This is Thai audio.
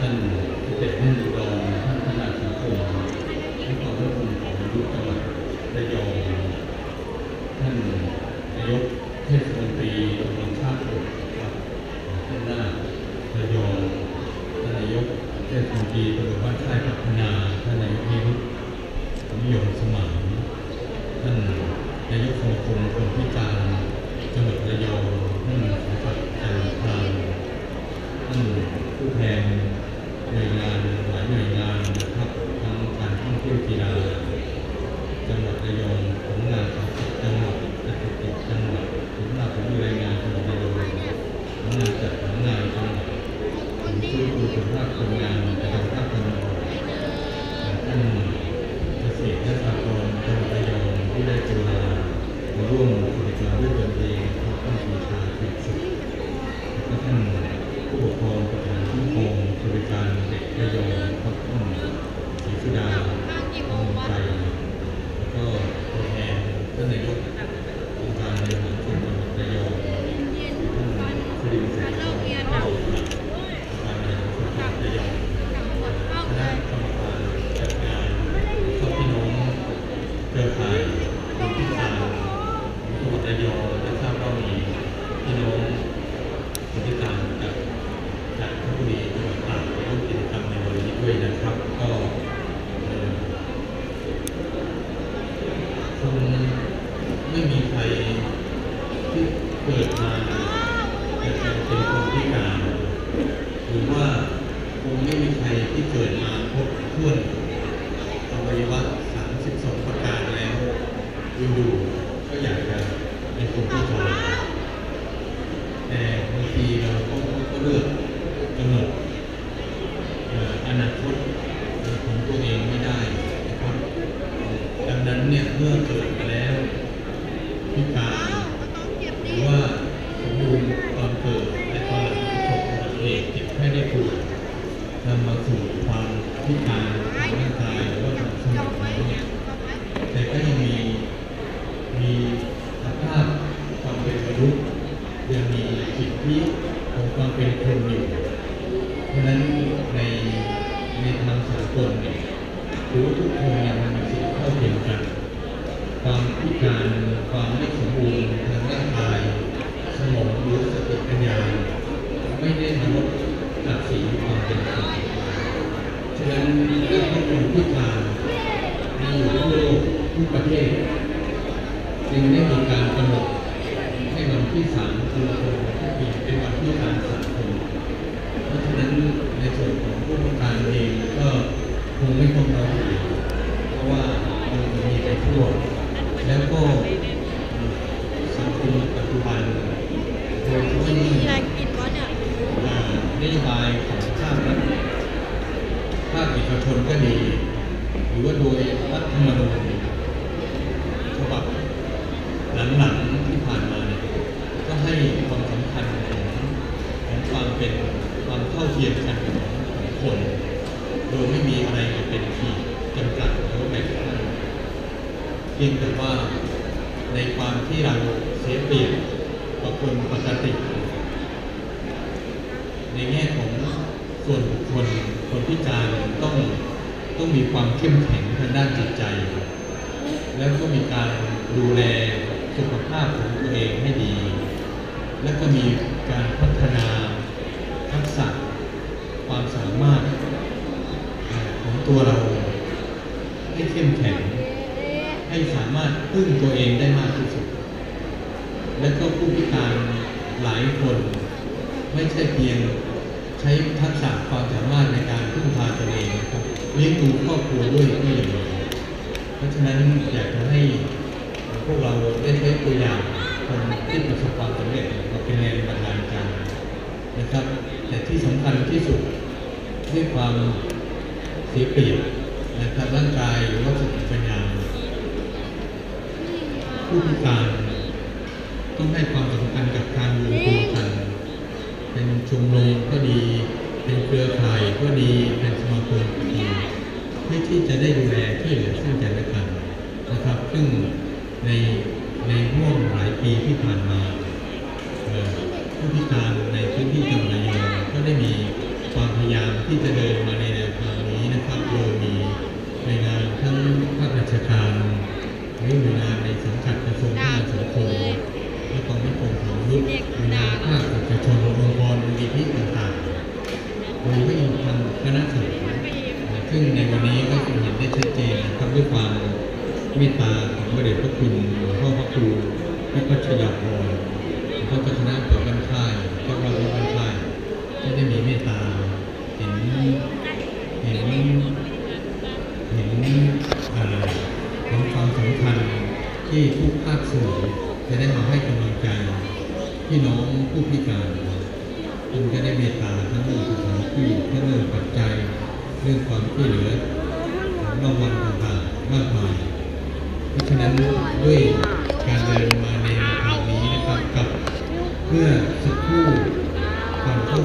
ท่านเสด็จท่านรองท่านขนาดสังคมและความร่วมมือของยุทธจังหวัดระยองท่านนายกเทศมนตรีตำบลท่าตุกครัท่านหน้าระยองท่านนายกเทศมนตรีตำบลบ้านค่ายพัฒนาท่านนายกนิรุตนิยมสมานท่านนายกสมาคมคน จังหวัดระยองของงานของจังหวัดสถิติจังหวัดถึงาผมมีรายงานจังหวัดระยองของงานจัดของงานจังหวัดผมชื่อครูสุภาพคนงานประจำภาคตะวันท่านเกษตรและสหกรณ์จังหวัดระยองที่ได้กรุณามาร่วมกิจกรรมด้วยตนเองท่านปรีชาเกียรติสุขและท่านผู้ปกครองประธานผู้ปกครองบริการเด็กระยองครับท่านศรีสุดาอมใจแล้วก็ตัวแท นายกองค์การบริหารส่วนจังหวัดระยองท่านสิริศักดิ์องค์การบริหารส่วนจังหวัดระยองคณะกรรมการจัดงานครอพี่น้องเครือข่ายคนพิการจังหวัดระยองได้ทราบว่ามีพี่น้องคนพิการจากจากเพชรบุรีจังหวัดตากร่วมกิจกรรมในวันนี้ด้วยนะครับ ก็เอ่อคง ไม่มีใครที่เกิดมาจะเป็นคนพิการหรือว่าคงไม่มีใครที่เกิดมาพบถ้วนอวัยวะ32 ประการแล้วอยู่ๆก็อยากจะเป็นคนพิการแต่บางทีเราก็ก็เลือกกำหนดเอ่ออนาคตของตัวเองไม่ได้นะครับดังนั้นเนี่ยเมื่อเกิดมาแล้ว พิการ ความพิการความไม่สมบูรณ์ทางร่างกาย สมองหรือสติปัญญาไม่ได้มาลดศักดิ์ศรีความเป็นคนฉะนั้นเรื่คนพิการมีอยู่ทั่วโลกทุกประเทศจึงได้มีการกำหนดให้วันที่สามตุลาคมทุกปีเป็นวันพิการสากลเพราะฉะนั้นในส่วนของผู้พิการเองก็คงไม่ต้องร้องอีกเพราะว่ามันมีไปทั่ว แล้วก็สังคมปัจจุบันโดยเฉพาะยิ่ง มีอะไรกินวะเนี่ย อ่านโยบายของภาครัฐภาคเอ กชนก็ดี หรือว่าโดยรัฐธรรมนูญฉบับหลังๆที่ผ่านมาเนี่ยก็ให้ความสำคัญของของความเป็นความเท่าเทียมกันของคน โดยไม่มีอะไรมาเป็นขีดจำกัดหรือว่าแบ่งขั้นเพียงแต่ว่าในความที่เราเสียเปรียบกว่าคนปกติ ในแง่ของส่วนบุคคล คนพิการต้องต้องมีความเข้มแข็งทางด้านจิตใจ แล้วก็มีการดูแลสุขภาพของตัวเองให้ดี และก็มีการพัฒนาทักษะความสามารถของตัวเรา ให้เข้มแข็ง ให้สามารถพึ่งตัวเองได้มากที่สุด และก็ผู้พิการหลายคนไม่ใช่เพียง ใช้ทักษะความสามารถในการพึ่งพาตัวเองนะครับเลี้ยงดูครอบครัวด้วยก็อย่างดีเพราะฉะนั้นอยากจะให้พวกเราได้ใช้ตัวอย่างคนที่ประสบความสำเร็จมาเป็นแรงบันดาลใจนะครับ แต่ที่สำคัญที่สุดด้วยความเสียเปรียบนะครับร่างกายหรือว่าสติปัญญาผู้พิการต้องให้ความสำคัญกับการรวมตัวกัน เป็นชมรมก็ดี เป็นเครือข่ายก็ดี เป็นสมาคมก็ดีเพื่อที่จะได้ดูแลที่วยเหลือซึ่งกันและกันนะครับ ซึ่งในในห่วงหลายปีที่ผ่านมาเอ่อผู้พิการในพื้นที่จังหวัดระยองก็ได้มีความพยายามที่จะเดินมาในแนวทางนี้นะครับโดยมีหน่วยงานทั้งภาคราชการหรือหน่วยงานในสังกัดกระทรวงพัฒนาสังคม กองทัพบกของมนุษย์หน่วยงานภาคเอกชนองค์กรมูลนิธิต่างๆรวมไปถึงทางคณะสงฆ์ซึ่งในวันนี้ก็จะเห็นได้ชัดเจนนะครับด้วยความเมตตาของพระเดชพระคุณหลวงพ่อพระครูพิพัชยาภรณ์หลวงพ่อพัฒนาเปิดบ้านค่ายเจ้าว่าวัดบ้านค่ายที่ได้มีเมตตาเห็นเห็นเห็นเห็นความสำคัญที่ทุกภาคส่วน จะได้มาให้กำลังใจพี่น้องผู้พิการคุณจะได้เมตตาทั้งเรื่องสถานที่ทั้งเรื่องปัจจัยเรื่องความช่วยเหลือของรางวัลต่างๆมากมาย เพราะฉะนั้นด้วยการเดินมาในทางนี้นะครับกับเมื่อสักครู่ก่อนเข้า